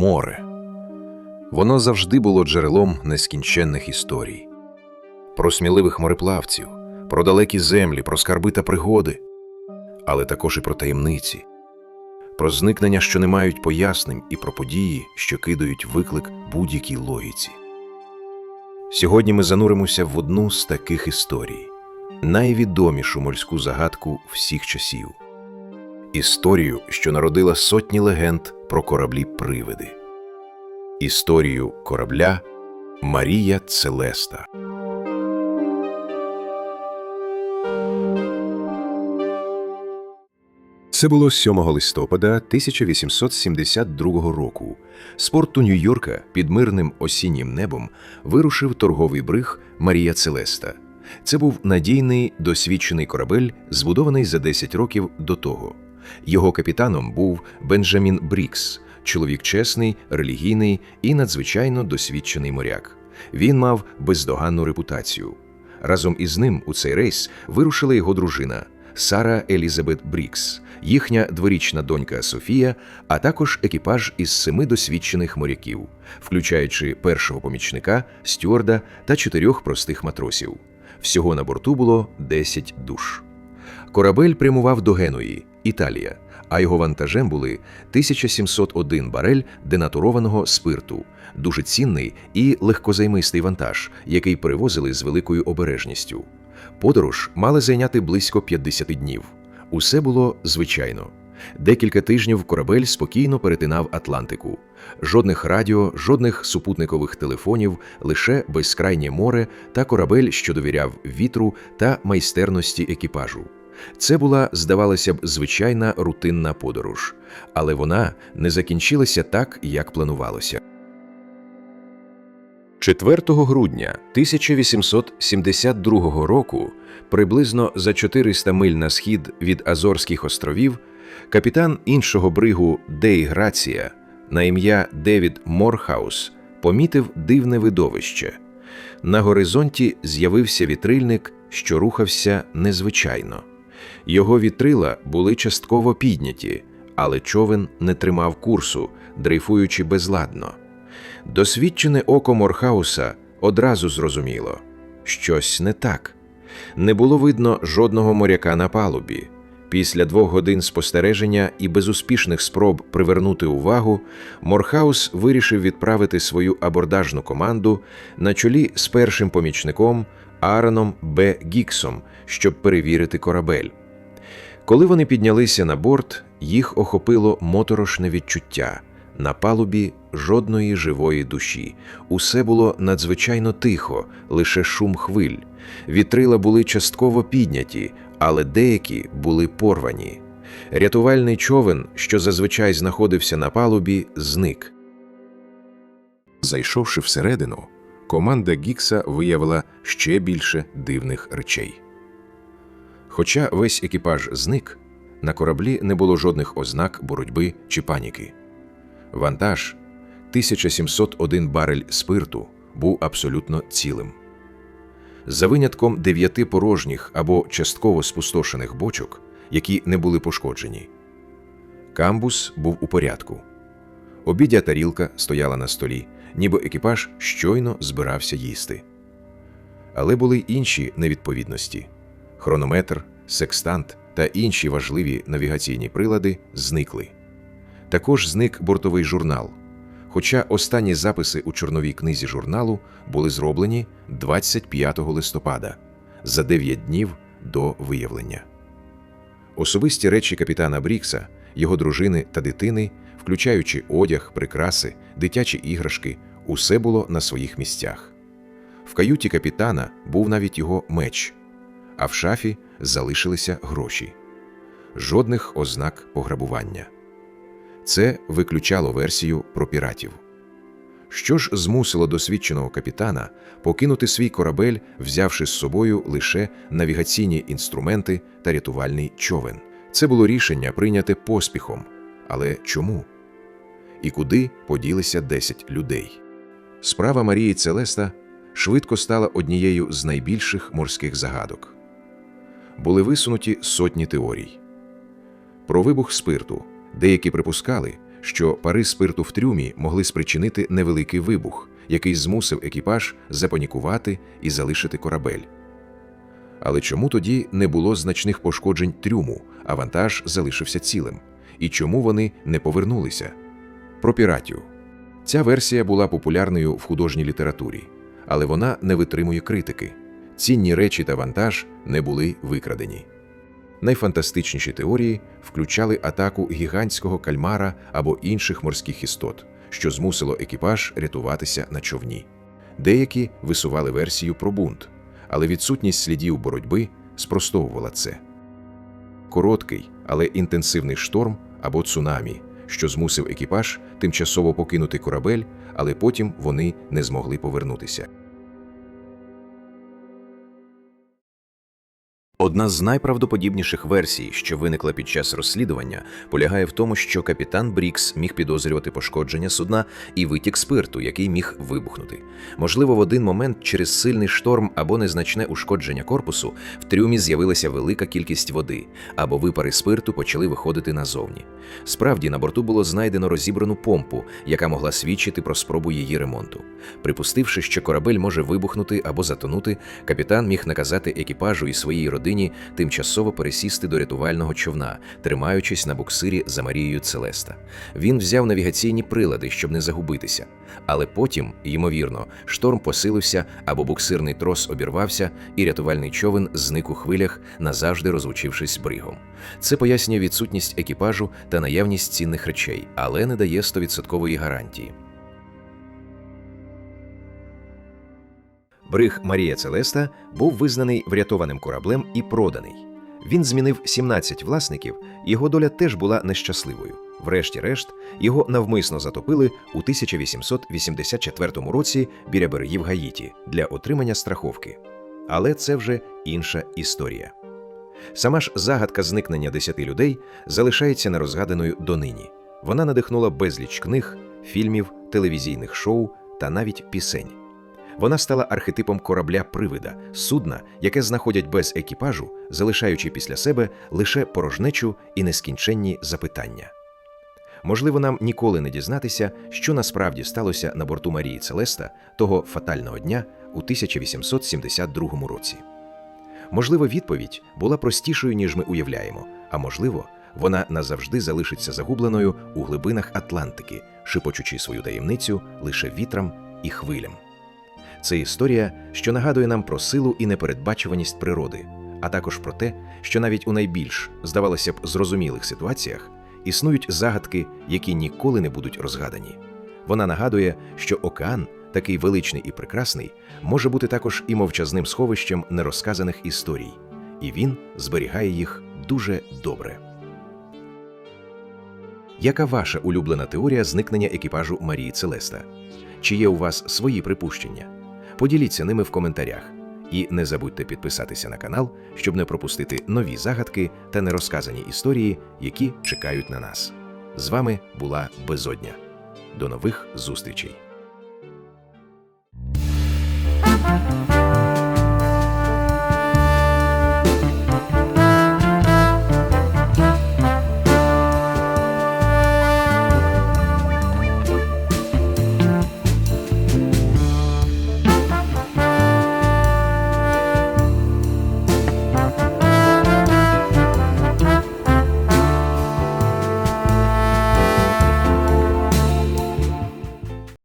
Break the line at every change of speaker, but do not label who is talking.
море. Воно завжди було джерелом нескінченних історій. Про сміливих мореплавців, про далекі землі, про скарби та пригоди, але також і про таємниці, про зникнення, що не мають пояснень, і про події, що кидають виклик будь-якій логіці. Сьогодні ми зануримося в одну з таких історій, найвідомішу морську загадку всіх часів. Історію, що народила сотні легенд про кораблі-привиди. Історію корабля Марія Целеста. Це було 7 листопада 1872 року. З порту Нью-Йорка під мирним осіннім небом вирушив торговий бриг Марія Целеста. Це був надійний досвідчений корабель, збудований за 10 років до того. Його капітаном був Бенджамін Брікс, чоловік чесний, релігійний і надзвичайно досвідчений моряк. Він мав бездоганну репутацію. Разом із ним у цей рейс вирушила його дружина Сара Елізабет Брікс, їхня дворічна донька Софія, а також екіпаж із семи досвідчених моряків, включаючи першого помічника, стюарда та чотирьох простих матросів. Всього на борту було 10 душ. Корабель прямував до Генуї, Італія, а його вантажем були 1701 барель денатурованого спирту, дуже цінний і легкозаймистий вантаж, який перевозили з великою обережністю. Подорож мала зайняти близько 50 днів. Усе було звичайно. Декілька тижнів корабель спокійно перетинав Атлантику. Жодних радіо, жодних супутникових телефонів, лише безкрайнє море та корабель, що довіряв вітру та майстерності екіпажу. Це була, здавалося б, звичайна рутинна подорож, але вона не закінчилася так, як планувалося. 4 грудня 1872 року, приблизно за 400 миль на схід від Азорських островів, капітан іншого бригу Дей Грація на ім'я Девід Морхаус помітив дивне видовище. На горизонті з'явився вітрильник, що рухався незвичайно. Його вітрила були частково підняті, але човен не тримав курсу, дрейфуючи безладно. Досвідчене око Морхауса одразу зрозуміло щось не так. Не було видно жодного моряка на палубі. Після двох годин спостереження і безуспішних спроб привернути увагу, Морхаус вирішив відправити свою абордажну команду на чолі з першим помічником Аароном Б. Гіксом, щоб перевірити корабель. Коли вони піднялися на борт, їх охопило моторошне відчуття. На палубі жодної живої душі. Усе було надзвичайно тихо, лише шум хвиль. Вітрила були частково підняті, але деякі були порвані. Рятувальний човен, що зазвичай знаходився на палубі, зник. Зайшовши всередину, команда Гікса виявила ще більше дивних речей. Хоча весь екіпаж зник, на кораблі не було жодних ознак боротьби чи паніки. Вантаж 1701 барель спирту був абсолютно цілим. За винятком дев'яти порожніх або частково спустошених бочок, які не були пошкоджені. Камбус був у порядку. Обідя тарілка стояла на столі, ніби екіпаж щойно збирався їсти. Але були інші невідповідності: хронометр, секстант та інші важливі навігаційні прилади зникли. Також зник бортовий журнал. Хоча останні записи у чорновій книзі журналу були зроблені 25 листопада за 9 днів до виявлення. Особисті речі капітана Брікса, його дружини та дитини, включаючи одяг, прикраси, дитячі іграшки, усе було на своїх місцях. В каюті капітана був навіть його меч, а в шафі залишилися гроші. Жодних ознак пограбування. Це виключало версію про піратів. Що ж змусило досвідченого капітана покинути свій корабель, взявши з собою лише навігаційні інструменти та рятувальний човен? Це було рішення прийняте поспіхом. Але чому? І куди поділися 10 людей? Справа Марії Целеста швидко стала однією з найбільших морських загадок. Були висунуті сотні теорій. Про вибух спирту деякі припускали, що пари спирту в трюмі могли спричинити невеликий вибух, який змусив екіпаж запанікувати і залишити корабель. Але чому тоді не було значних пошкоджень трюму, а вантаж залишився цілим? І чому вони не повернулися? Про піратів. Ця версія була популярною в художній літературі, але вона не витримує критики. Цінні речі та вантаж не були викрадені. Найфантастичніші теорії включали атаку гігантського кальмара або інших морських істот, що змусило екіпаж рятуватися на човні. Деякі висували версію про бунт, але відсутність слідів боротьби спростовувала це. Короткий, але інтенсивний шторм або цунамі, що змусив екіпаж тимчасово покинути корабель, але потім вони не змогли повернутися.
Одна з найправдоподібніших версій, що виникла під час розслідування, полягає в тому, що капітан Брікс міг підозрювати пошкодження судна і витік спирту, який міг вибухнути. Можливо, в один момент через сильний шторм або незначне ушкодження корпусу в трюмі з'явилася велика кількість води, або випари спирту почали виходити назовні. Справді, на борту було знайдено розібрану помпу, яка могла свідчити про спробу її ремонту. Припустивши, що корабель може вибухнути або затонути, капітан міг наказати екіпажу і своїй родині тимчасово пересісти до рятувального човна, тримаючись на буксирі за Марією Целеста. Він взяв навігаційні прилади, щоб не загубитися. Але потім, ймовірно, шторм посилився або буксирний трос обірвався, і рятувальний човен зник у хвилях, назавжди розлучившись бригом. Це пояснює відсутність екіпажу та наявність цінних речей, але не дає стовідсоткової гарантії. Бриг Марія Целеста був визнаний врятованим кораблем і проданий. Він змінив 17 власників, його доля теж була нещасливою. Врешті-решт, його навмисно затопили у 1884 році біля берегів Гаїті для отримання страховки. Але це вже інша історія. Сама ж загадка зникнення десяти людей залишається нерозгаданою донині. Вона надихнула безліч книг, фільмів, телевізійних шоу та навіть пісень. Вона стала архетипом корабля-привида, судна, яке знаходять без екіпажу, залишаючи після себе лише порожнечу і нескінченні запитання. Можливо, нам ніколи не дізнатися, що насправді сталося на борту Марії Целеста того фатального дня у 1872 році. Можливо, відповідь була простішою, ніж ми уявляємо, а можливо, вона назавжди залишиться загубленою у глибинах Атлантики, шипочучи свою таємницю лише вітрам і хвилям. Це історія, що нагадує нам про силу і непередбачуваність природи, а також про те, що навіть у найбільш, здавалося б, зрозумілих ситуаціях існують загадки, які ніколи не будуть розгадані. Вона нагадує, що океан, такий величний і прекрасний, може бути також і мовчазним сховищем нерозказаних історій, і він зберігає їх дуже добре. Яка ваша улюблена теорія зникнення екіпажу Марії Целеста? Чи є у вас свої припущення? Поділіться ними в коментарях. І не забудьте підписатися на канал, щоб не пропустити нові загадки та нерозказані історії, які чекають на нас. З вами була Безодня. До нових зустрічей!